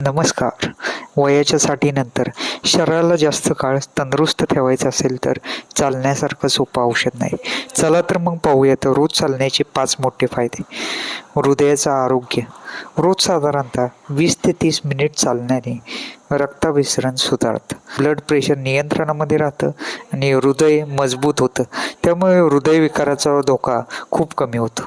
नमस्कार. वयाच्या साठीनंतर शरीराला जास्त काळ तंदुरुस्त ठेवायचं असेल तर चालण्यासारखं सोपं औषध नाही. चला तर मग पाहूया तर रोज चालण्याचे पाच मोठे फायदे. हृदयाचं आरोग्य. रोज साधारणतः वीस ते तीस मिनिट चालण्याने रक्ताभिसरण सुधारतं. ब्लड प्रेशर नियंत्रणामध्ये राहतं आणि हृदय मजबूत होतं. त्यामुळे हृदयविकाराचा धोका खूप कमी होतो.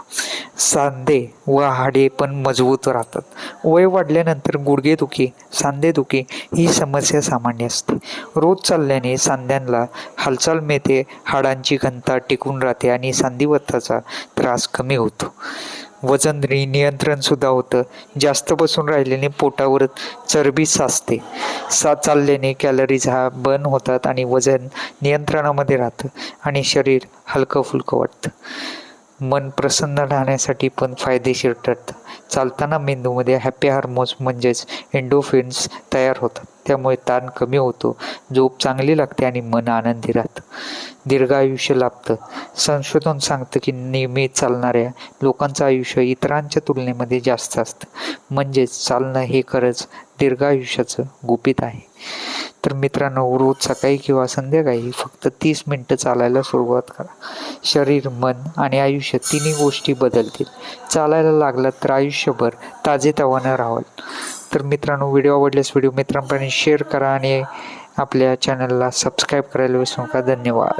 सांधे व हाडे पण मजबूत राहतात. वय वाढल्यानंतर गुडघेदुखी सांधेदुखी ही समस्या सामान्य असते. रोज चालल्याने सांध्यांना हालचाल मिळते हाडांची घनता टिकून राहते आणि सांधिवत्ताचा त्रास कमी होतो. वजन नि- नियंत्रण सुद्धा होतं. जास्त बसून राहिल्याने पोटावर चरबी साचते. सा चालल्याने कॅलरीज हा बर्न होतात आणि वजन नियंत्रणामध्ये राहतं आणि शरीर हलकं फुलकं वाटतं. मन प्रसन्न राहण्यासाठी पण फायदेशीर ठरतं. चालताना मेंदूमध्ये हॅपी हार्मोन्स म्हणजेच एंडोफिन्स तयार होतात. त्यामुळे ताण कमी होतो झोप चांगली लागते आणि मन आनंदी राहतं. दीर्घायुष्य लाभतं. संशोधन सांगतं की नेहमी चालणाऱ्या लोकांचं आयुष्य इतरांच्या तुलनेमध्ये जास्त असतं. म्हणजेच चालणं हे खरंच दीर्घायुष्याचं गुपित आहे. तर मित्रांनो रोज सकाळी किंवा संध्याकाळी फक्त तीस मिनटं चालायला सुरुवात करा. शरीर मन आणि आयुष्य तिन्ही गोष्टी बदलतील. चालायला लागलं तर आयुष्यभर ताजेतवानं राहाल तर मित्रांनो व्हिडिओ आवडल्यास व्हिडिओ मित्रांपर्यंत शेअर करा आणि आपल्या चॅनलला सबस्क्राईब करायला विसरू नका. धन्यवाद.